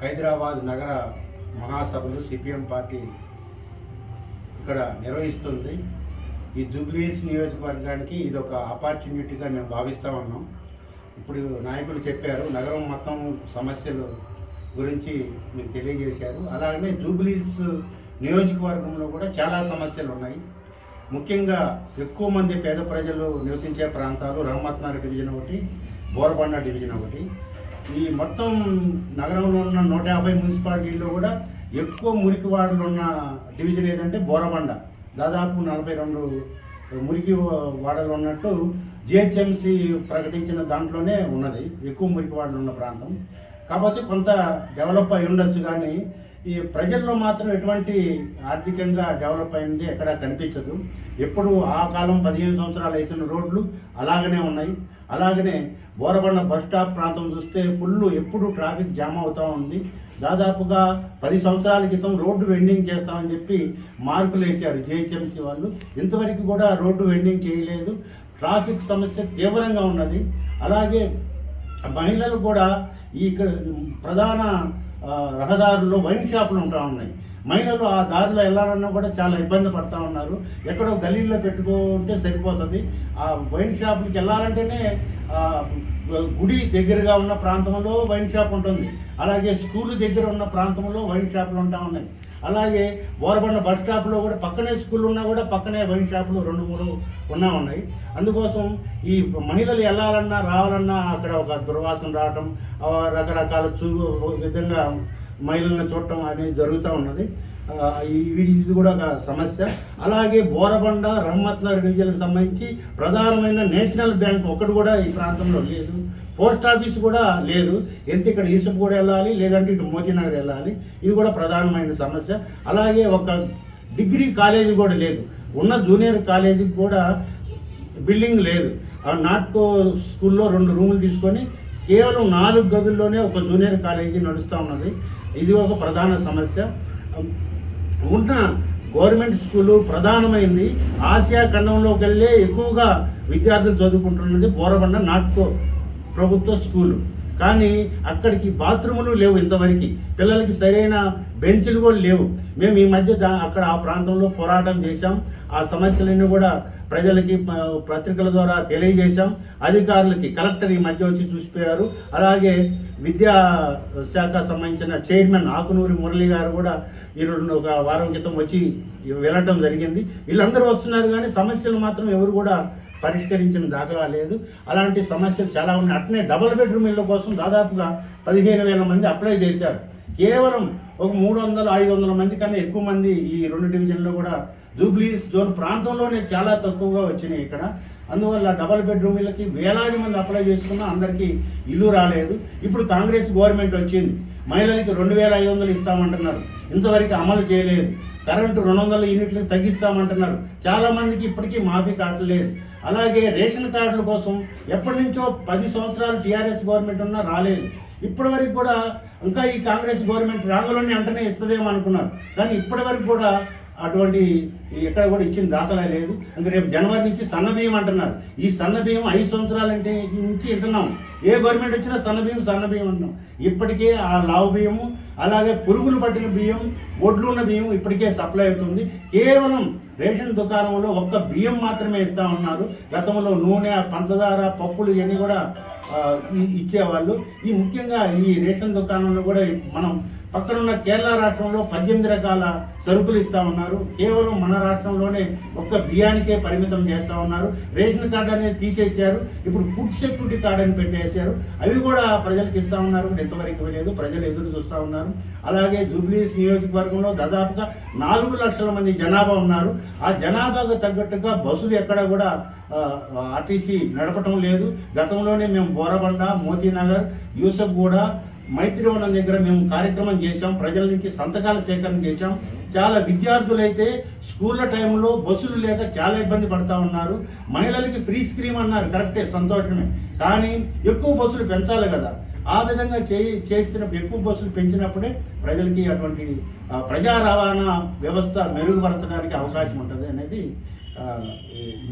హైదరాబాద్ నగర మహాసభలు CPM party ఇక్కడ నిర్వహిస్తుంది. ఈ జూబ్లీస్ నియోజకవర్గానికి ఇది ఒక ఆపర్చునిటీగా మేము భావిస్తూ ఉన్నాం. ఇప్పుడు నాయకులు చెప్పారు నగరం మొత్తం సమస్యలు గురించి మీకు తెలియజేశారు. అలాగనే జూబ్లీస్ నియోజకవర్గంలో కూడా చాలా సమస్యలు ఉన్నాయి. ముఖ్యంగా ఎక్కువ మంది పేద ప్రజలు నివసించే ప్రాంతాలు రహమత్నార్ డివిజన్ ఒకటి బోరబండ డివిజన్ ఒకటి. ఈ మొత్తం నగరంలో ఉన్న నూట యాభై మున్సిపాలిటీల్లో కూడా ఎక్కువ మురికి వార్డులు ఉన్న డివిజన్ ఏదంటే బోరబండ. దాదాపు నలభై రెండు మురికి వాడలు ఉన్నట్టు జిహెచ్ఎంసి ప్రకటించిన దాంట్లోనే ఉన్నది. ఎక్కువ మురికి వాడలు ఉన్న ప్రాంతం. కాబట్టి కొంత డెవలప్ అయి ఉండొచ్చు కానీ ఈ ప్రజల్లో మాత్రం ఎటువంటి ఆర్థికంగా డెవలప్ అయింది ఎక్కడ కనిపించదు. ఎప్పుడు ఆ కాలం పదిహేను సంవత్సరాలు వేసిన రోడ్లు అలాగనే ఉన్నాయి. అలాగనే బోరబండ బస్ స్టాప్ ప్రాంతం చూస్తే ఫుల్ ఎప్పుడు ట్రాఫిక్ జామ్ అవుతూ ఉంది. దాదాపుగా పది సంవత్సరాల క్రితం రోడ్డు వెండింగ్ చేస్తామని చెప్పి మార్కులు వేశారు జిహెచ్ఎంసీ వాళ్ళు. ఇంతవరకు కూడా రోడ్డు వెండింగ్ చేయలేదు. ట్రాఫిక్ సమస్య తీవ్రంగా ఉన్నది. అలాగే మహిళలు కూడా ఈ ఇక్కడ ప్రధాన రహదారుల్లో వైన్ షాపులు ఉంటా ఉన్నాయి. మహిళలు ఆ దారిలో వెళ్ళాలన్నా కూడా చాలా ఇబ్బంది పడతా ఉన్నారు. ఎక్కడో గలీల్లో పెట్టుకుంటే సరిపోతుంది. ఆ వైన్ షాపులకి వెళ్ళాలంటేనే గుడి దగ్గరగా ఉన్న ప్రాంతంలో వైన్ షాప్ ఉంటుంది. అలాగే స్కూల్ దగ్గర ఉన్న ప్రాంతంలో వైన్ షాపులు ఉంటా ఉన్నాయి. అలాగే బోరబండ బస్ స్టాప్లో కూడా పక్కనే స్కూల్ ఉన్నా కూడా పక్కనే వైన్ షాపులు రెండు మూడు ఉన్నా ఉన్నాయి. అందుకోసం ఈ మహిళలు వెళ్ళాలన్నా రావాలన్నా అక్కడ ఒక దుర్వాసన రావటం రకరకాల చూ విధంగా మహిళలను చూడటం అనేది జరుగుతూ ఉన్నది. వీడి ఇది కూడా ఒక సమస్య. అలాగే బోరబండ రహమత్నగర్ డివిజన్కి సంబంధించి ప్రధానమైన నేషనల్ బ్యాంక్ ఒకటి కూడా ఈ ప్రాంతంలో లేదు. పోస్ట్ ఆఫీస్ కూడా లేదు. ఎంత ఇక్కడ యూసఫ్ కూడా వెళ్ళాలి లేదంటే ఇటు మోతీనగర్ వెళ్ళాలి. ఇది కూడా ప్రధానమైన సమస్య. అలాగే ఒక డిగ్రీ కాలేజీ కూడా లేదు. ఉన్న జూనియర్ కాలేజీకి కూడా బిల్డింగ్ లేదు. ఆ నాట్కో స్కూల్లో రెండు రూములు తీసుకొని కేవలం నాలుగు గదుల్లోనే ఒక జూనియర్ కాలేజీ నడుస్తూ ఉన్నది. ఇది ఒక ప్రధాన సమస్య. ఉన్న గవర్నమెంట్ స్కూలు ప్రధానమైంది. ఆసియా ఖండంలోకి వెళ్ళే ఎక్కువగా విద్యార్థులు చదువుకుంటున్నది బోరబండ నాట్కో ప్రభుత్వ స్కూలు. కానీ అక్కడికి బాత్రూములు లేవు ఇంతవరకు. పిల్లలకి సరైన బెంచ్లు కూడా లేవు. మేము ఈ మధ్య దా అక్కడ ఆ ప్రాంతంలో పోరాటం చేశాం. ఆ సమస్యలన్నీ కూడా ప్రజలకి పత్రికల ద్వారా తెలియజేశాం. అధికారులకి కలెక్టర్ ఈ మధ్య వచ్చి చూసిపోయారు. అలాగే విద్యా శాఖ సంబంధించిన చైర్మన్ ఆకునూరి మురళి గారు కూడా ఈ రెండు ఒక వారం క్రితం వచ్చి వెళ్ళటం జరిగింది. వీళ్ళందరూ వస్తున్నారు కానీ సమస్యలు మాత్రం ఎవరు కూడా పరిష్కరించిన దాఖలా లేదు. అలాంటి సమస్యలు చాలా ఉన్నాయి. అట్నే డబుల్ బెడ్రూమ్ ఇళ్ళ కోసం దాదాపుగా పదిహేను వేల మంది అప్లై చేశారు. కేవలం ఒక మూడు వందల ఐదు వందల మంది కన్నా ఎక్కువ మంది ఈ రెండు డివిజన్లో కూడా జూబ్లీస్ జోన్ ప్రాంతంలోనే చాలా తక్కువగా వచ్చినాయి ఇక్కడ. అందువల్ల డబల్ బెడ్రూమ్ ఇళ్ళకి వేలాది మంది అప్లై చేసుకున్నా అందరికీ ఇల్లు రాలేదు. ఇప్పుడు కాంగ్రెస్ గవర్నమెంట్ వచ్చింది. మహిళలకి రెండు వేల ఐదు వందలు ఇస్తామంటున్నారు. ఇంతవరకు అమలు చేయలేదు. కరెంటు రెండు వందల యూనిట్లు తగ్గిస్తామంటున్నారు. చాలా మందికి ఇప్పటికీ మాఫీ కావట్లేదు. అలాగే రేషన్ కార్డుల కోసం ఎప్పటి నుంచో పది సంవత్సరాలు టీఆర్ఎస్ గవర్నమెంట్ ఉన్నా రాలేదు. ఇప్పటి వరకు కూడా ఇంకా ఈ కాంగ్రెస్ గవర్నమెంట్ రాగలని వెంటనే ఇస్తుందేమో అనుకున్నారు. కానీ ఇప్పటి వరకు కూడా అటువంటి ఎక్కడ కూడా ఇచ్చిన దాఖలా లేదు. ఇంకా రేపు జనవరి నుంచి సన్నబియ్యం అంటున్నారు. ఈ సన్నబియ్యం ఐదు సంవత్సరాలంటే నుంచి వింటున్నాం ఏ గవర్నమెంట్ వచ్చినా సన్నబియ్యం సన్నబియ్యం అంటున్నాం. ఇప్పటికే ఆ లావు బియ్యము అలాగే పురుగులు పట్టిన బియ్యం ఒడ్లు ఉన్న బియ్యం ఇప్పటికే సప్లై అవుతుంది. కేవలం రేషన్ దుకాణంలో ఒక్క బియ్యం మాత్రమే ఇస్తా ఉన్నారు. గతంలో నూనె పంచదార పప్పులు ఇవన్నీ కూడా ఇచ్చేవాళ్ళు. ఈ ముఖ్యంగా ఈ రేషన్ దుకాణంలో కూడా మనం పక్కనున్న కేరళ రాష్ట్రంలో పద్దెనిమిది రకాల సరుకులు ఇస్తా ఉన్నారు. కేవలం మన రాష్ట్రంలోనే ఒక్క బియ్యానికే పరిమితం చేస్తా ఉన్నారు. రేషన్ కార్డు అనేది తీసేశారు. ఇప్పుడు ఫుడ్ సెక్యూరిటీ కార్డు అని పెట్టేశారు. అవి కూడా ప్రజలకు ఇస్తా ఉన్నారు. కూడా ఎంతవరకు ఇవ్వలేదు ప్రజలు ఎదురు చూస్తూ ఉన్నారు. అలాగే జూబ్లీస్ నియోజకవర్గంలో దాదాపుగా నాలుగు లక్షల మంది జనాభా ఉన్నారు. ఆ జనాభాకు తగ్గట్టుగా బస్సులు ఎక్కడ కూడా ఆర్టీసీ నడపటం లేదు. గతంలోనే మేము బోరబండ మోతీనగర్ యూసఫ్ కూడా మైత్రివనం దగ్గర మేము కార్యక్రమం చేశాం ప్రజల నుంచి సంతకాల సేకరణ చేశాం. చాలా విద్యార్థులైతే స్కూళ్ళ టైంలో బస్సులు లేక చాలా ఇబ్బంది పడతా ఉన్నారు. మహిళలకి ఫ్రీ స్క్రీమ్ అన్నారు కరెక్టే సంతోషమే. కానీ ఎక్కువ బస్సులు పెంచాలి కదా. ఆ విధంగా చే చేసిన ఎక్కువ బస్సులు పెంచినప్పుడే ప్రజలకి అటువంటి ప్రజా రవాణా వ్యవస్థ మెరుగుపరచడానికి అవకాశం ఉంటుంది అనేది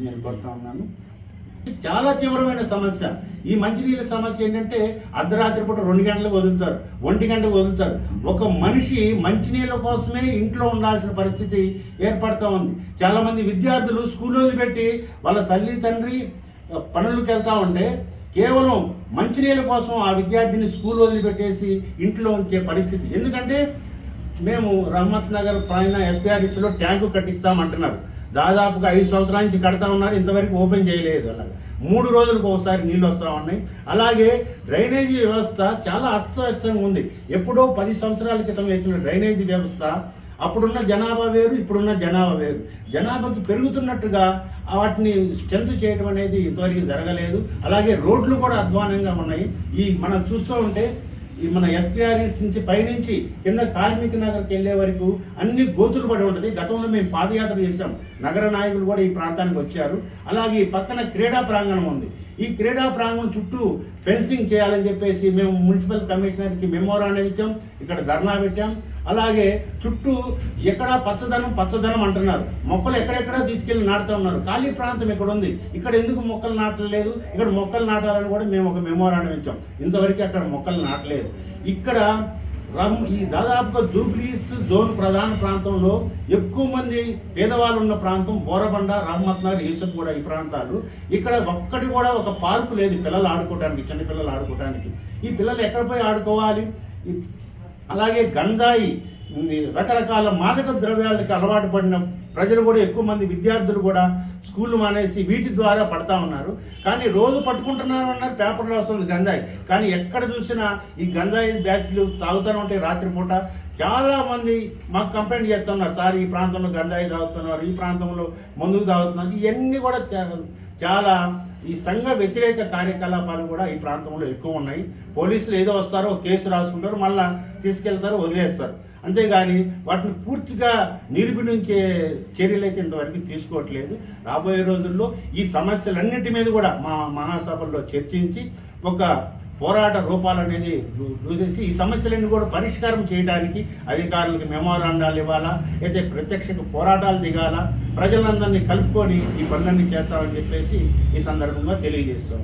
నేను కోరుతా ఉన్నాను. చాలా తీవ్రమైన సమస్య. ఈ మంచినీళ్ళ సమస్య ఏంటంటే అర్ధరాత్రి పూట రెండు గంటలకు వదులుతారు. ఒంటి గంటకు వదులుతారు. ఒక మనిషి మంచినీళ్ళ కోసమే ఇంట్లో ఉండాల్సిన పరిస్థితి ఏర్పడతా ఉంది. చాలామంది విద్యార్థులు స్కూల్ వదిలిపెట్టి వాళ్ళ తల్లి తండ్రి పనులకు వెళ్తూ ఉంటే కేవలం మంచినీళ్ళ కోసం ఆ విద్యార్థిని స్కూల్ వదిలిపెట్టేసి ఇంట్లో ఉంచే పరిస్థితి. ఎందుకంటే మేము రహమత్ నగర్ పైన ఎస్పీఆర్ఎస్లో ట్యాంకు కట్టిస్తామంటున్నారు. దాదాపుగా ఐదు సంవత్సరాల నుంచి కడతా ఉన్నారు ఇంతవరకు ఓపెన్ చేయలేదు అలాగే. మూడు రోజులకు ఒకసారి నీళ్ళు వస్తూ ఉన్నాయి. అలాగే డ్రైనేజీ వ్యవస్థ చాలా అస్తవ్యస్తంగా ఉంది. ఎప్పుడో పది సంవత్సరాల క్రితం వేసిన డ్రైనేజీ వ్యవస్థ అప్పుడున్న జనాభా వేరు ఇప్పుడున్న జనాభా వేరు. జనాభాకి పెరుగుతున్నట్టుగా వాటిని స్ట్రెంత్ చేయడం అనేది ఇంతవరకు జరగలేదు. అలాగే రోడ్లు కూడా అధ్వానంగా ఉన్నాయి. ఈ మనం చూస్తూ ఉంటే మన ఎస్పీఆర్ఎస్ నుంచి పైనుంచి కింద కార్మిక నగర్కి వెళ్ళే వరకు అన్ని గోతులు పడి ఉంటుంది. గతంలో మేము పాదయాత్ర చేసాం నగర నాయకులు కూడా ఈ ప్రాంతానికి వచ్చారు. అలాగే పక్కన క్రీడా ప్రాంగణం ఉంది. ఈ క్రీడా ప్రాంగణం చుట్టూ ఫెన్సింగ్ చేయాలని చెప్పేసి మేము మున్సిపల్ కమిషనర్కి మెమోరాండం ఇచ్చాం. ఇక్కడ ధర్నా పెట్టాం. అలాగే చుట్టూ ఎక్కడా పచ్చదనం పచ్చదనం అంటున్నారు. మొక్కలు ఎక్కడెక్కడ తీసుకెళ్ళి నాటుతా ఉన్నారు. ఖాళీ ప్రాంతం ఇక్కడ ఉంది ఇక్కడ ఎందుకు మొక్కలు నాటలేదు? ఇక్కడ మొక్కలు నాటాలని కూడా మేము ఒక మెమోరాండం ఇచ్చాం. ఇంతవరకు అక్కడ మొక్కలు నాటలేదు. ఇక్కడ రమ్ ఈ దాదాపుగా జూబ్లీస్ జోన్ ప్రధాన ప్రాంతంలో ఎక్కువ మంది పేదవాళ్ళు ఉన్న ప్రాంతం బోరబండ రహమత్ నగర్ యూసఫ్ కూడా ఈ ప్రాంతాలు. ఇక్కడ ఒక్కటి కూడా ఒక పార్కు లేదు పిల్లలు ఆడుకోవడానికి చిన్న పిల్లలు ఆడుకోవడానికి ఈ పిల్లలు ఎక్కడ పోయి ఆడుకోవాలి? అలాగే గంజాయి రకరకాల మాదక ద్రవ్యాలకి అలవాటు పడిన ప్రజలు కూడా ఎక్కువ మంది విద్యార్థులు కూడా స్కూల్ మానేసి వీటి ద్వారా పడతా ఉన్నారు. కానీ రోజు పట్టుకుంటున్నారు అన్నారు పేపర్లో వస్తుంది గంజాయి. కానీ ఎక్కడ చూసినా ఈ గంజాయి బ్యాచ్లు తాగుతూనే ఉంటాయి రాత్రిపూట. చాలామంది మాకు కంప్లైంట్ చేస్తున్నారు సార్ ఈ ప్రాంతంలో గంజాయి తాగుతున్నారు ఈ ప్రాంతంలో మందుకు తాగుతున్నారు. ఇవన్నీ కూడా చాలా ఈ సంఘ వ్యతిరేక కార్యకలాపాలు కూడా ఈ ప్రాంతంలో ఎక్కువ ఉన్నాయి. పోలీసులు ఏదో వస్తారో కేసు రాసుకుంటారు మళ్ళీ తీసుకెళ్తారు వదిలేస్తారు. అంతేగాని వాటిని పూర్తిగా నిర్మించే చర్యలు అయితే ఇంతవరకు తీసుకోవట్లేదు. రాబోయే రోజుల్లో ఈ సమస్యలన్నిటి మీద కూడా మా మహాసభల్లో చర్చించి ఒక పోరాట రూపాలు అనేది చూసేసి ఈ సమస్యలన్నీ కూడా పరిష్కారం చేయడానికి అధికారులకు మెమోరాండాలు ఇవ్వాలా అయితే ప్రత్యక్ష పోరాటాలు దిగాల ప్రజలందరినీ కలుపుకొని ఈ పనులన్నీ చేస్తామని చెప్పేసి ఈ సందర్భంగా తెలియజేస్తాం.